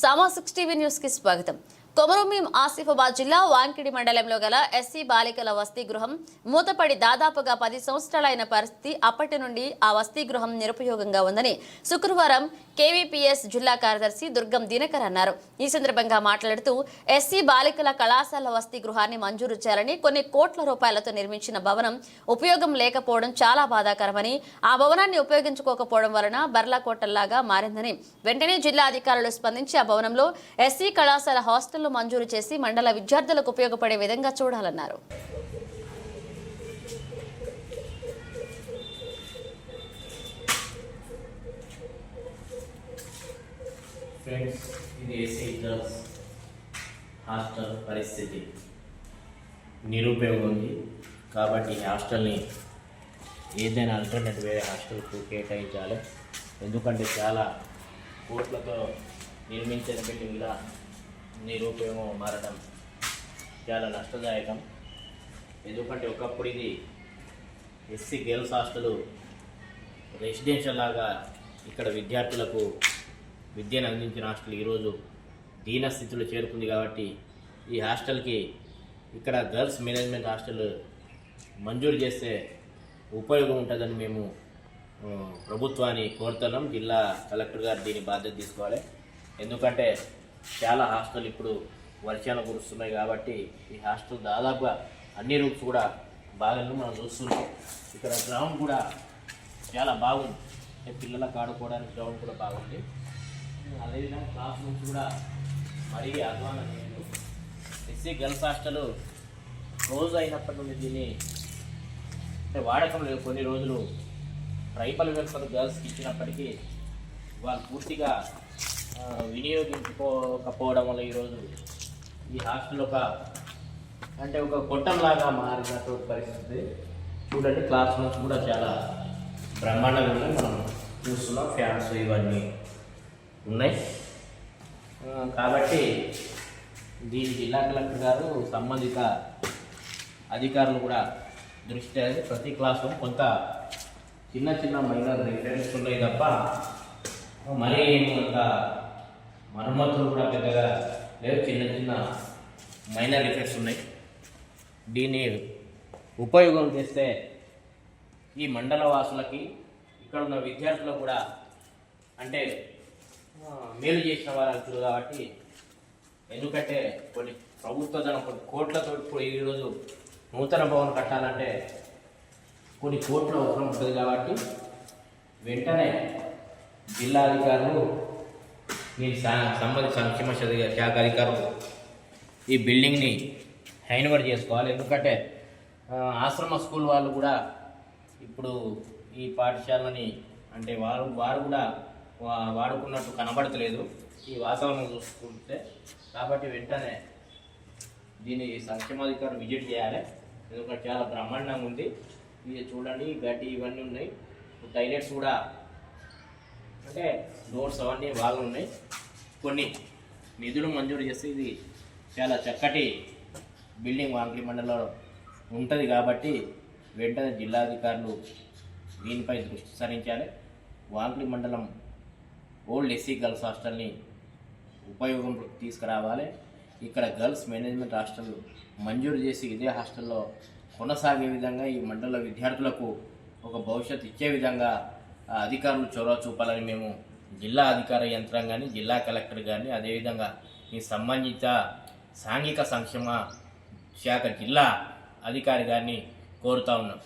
సామా six TV న్యూస్కి స్వాగతం. కొమరంభీం ఆసిఫాబాద్ జిల్లా వాంకిడి మండలంలో గల ఎస్సీ బాలికల వసతి గృహం మూతపడి దాదాపుగా పది సంవత్సరాలైన పరిస్థితి అప్పటి నుండి ఆ వసతి గృహం నిరుపయోగంగా ఉందని శుక్రవారం కేవీపీఎస్ జిల్లా కార్యదర్శి దుర్గం దినకర్ అన్నారు. ఈ సందర్భంగా మాట్లాడుతూ ఎస్సీ బాలికల కళాశాల వసతి గృహాన్ని మంజూరు చేయాలని కొన్ని కోట్ల రూపాయలతో నిర్మించిన భవనం ఉపయోగం లేకపోవడం చాలా బాధాకరమని ఆ భవనాన్ని ఉపయోగించుకోకపోవడం వలన బర్లాకోటల్లాగా మారిందని వెంటనే జిల్లా అధికారులు స్పందించి ఆ భవనంలో ఎస్సీ కళాశాల హాస్టళ్ళు మంజూరు చేసి మండల విద్యార్థులకు ఉపయోగపడే విధంగా చూడాలన్నారు. ఫ్రెండ్స్ ఇది ఏసీ గర్ల్స్ హాస్టల్ పరిస్థితి. నిరుపయోగం ఉంది. కాబట్టి ఈ హాస్టల్ని ఏదైనా ఆల్టర్నేట్ వేరే హాస్టల్కు కేటాయించాలి. ఎందుకంటే చాలా కోట్లతో నిర్మించిన బిల్డింగ్లా నిరుపయోగం మారడం చాలా నష్టదాయకం. ఎందుకంటే ఒకప్పుడు ఇది ఎస్సీ గర్ల్స్ హాస్టల్ రెసిడెన్షియల్ లాగా ఇక్కడ విద్యార్థులకు విద్యను అందించిన హాస్టల్ ఈరోజు దీన స్థితిలో చేరుకుంది కాబట్టి ఈ హాస్టల్కి ఇక్కడ గర్ల్స్ మేనేజ్మెంట్ హాస్టల్ మంజూరు చేస్తే ఉపయోగం ఉంటుందని మేము ప్రభుత్వాన్ని కోరుతున్నాం. జిల్లా కలెక్టర్ గారు దీని బాధ్యత తీసుకోవాలి. ఎందుకంటే చాలా హాస్టల్ ఇప్పుడు వర్షాలు కురుస్తున్నాయి కాబట్టి ఈ హాస్టల్ దాదాపుగా అన్ని రూమ్స్ కూడా బాగానే మనం చూస్తున్నాం ఇక్కడ గ్రౌండ్ కూడా చాలా బాగుంది. పిల్లలకు ఆడుకోవడానికి గ్రౌండ్ కూడా బాగుంది. అదేవిధంగా క్లాస్ రూమ్స్ కూడా మరీ అధ్వానం లేదు. ఎస్సీ గర్ల్స్ హాస్టల్ రోజు అయినప్పటి నుండి దీన్ని అంటే వాడకం లేదు. కొన్ని రోజులు ట్రైబల్ వెల్ఫేర్ గర్ల్స్కి ఇచ్చినప్పటికీ వాళ్ళు పూర్తిగా వినియోగించుకోకపోవడం వల్ల ఈరోజు ఈ హాస్టల్ ఒక అంటే ఒక కొట్టంలాగా మారినటువంటి పరిస్థితి. చూడండి క్లాస్ రూమ్స్ కూడా చాలా బ్రహ్మాండంగా ఉన్నాయి. మనం చూస్తున్నాం ఫ్యాన్స్ ఇవన్నీ ఉన్నాయి. కాబట్టి దీని జిల్లా కలెక్టర్ గారు సంబంధిత అధికారులు కూడా దృష్టి ప్రతి క్లాస్ రూమ్ కొంత చిన్న చిన్న మైనర్ రిపేర్స్ ఉన్నాయి తప్ప మరీ అంత మరమ్మతులు కూడా పెద్దగా లేవు. చిన్న చిన్న మైనర్ ఎఫెక్ట్స్ ఉన్నాయి. దీన్ని ఉపయోగం చేస్తే ఈ మండల వాసులకి ఇక్కడ ఉన్న విద్యార్థులకు కూడా అంటే మేలు చేసిన వారు అవుతారు కాబట్టి ఎందుకంటే కొన్ని ప్రభుత్వ ధనం కొన్ని కోట్లతో ఇప్పుడు ఈరోజు నూతన భవనం కట్టాలంటే కొన్ని కోట్ల అవసరం ఉంటుంది కాబట్టి వెంటనే జిల్లా అధికారులు మీ సంబంధిత సంక్షేమ శాఖ- అధికారులు ఈ బిల్డింగ్ని హ్యాండ్ ఓవర్ చేసుకోవాలి. ఎందుకంటే ఆశ్రమ స్కూల్ వాళ్ళు కూడా ఇప్పుడు ఈ పాఠశాలని అంటే వారు వారు కూడా వా- వాడుకున్నట్టు కనబడతలేదు. ఈ వాతావరణం చూసుకుంటే కాబట్టి వెంటనే దీన్ని సంక్షేమాధికారులు విజిట్ చేయాలి. ఎందుకంటే చాలా బ్రహ్మాండంగా ఉంది. ఇది చూడండి గడ్డి ఇవన్నీ ఉన్నాయి. టైలెట్స్ కూడా అంటే డోర్స్ అవన్నీ బాగున్నాయి కొన్ని నిధులు మంజూరు చేస్తే ఇది చాలా చక్కటి బిల్డింగ్ వాంకిలి మండలంలో ఉంటుంది కాబట్టి వెంటనే జిల్లాధికారులు దీనిపై దృష్టి సారించాలి. వాంకిలి మండలం ఓల్డ్ ఎస్సీ గర్ల్స్ హాస్టల్ని ఉపయోగం తీసుకురావాలి. ఇక్కడ గర్ల్స్ మేనేజ్మెంట్ హాస్టల్ మంజూరు చేసి ఇదే హాస్టల్లో కొనసాగే విధంగా ఈ మండల విద్యార్థులకు ఒక భవిష్యత్తు ఇచ్చే విధంగా అధికారులు చొరవ చూపాలని మేము జిల్లా అధికార యంత్రాంగాన్ని జిల్లా కలెక్టర్ గారిని అదేవిధంగా మీ సంబంధిత సాంఘిక సంక్షేమ శాఖ జిల్లా అధికారి గారిని కోరుతా ఉన్నాం.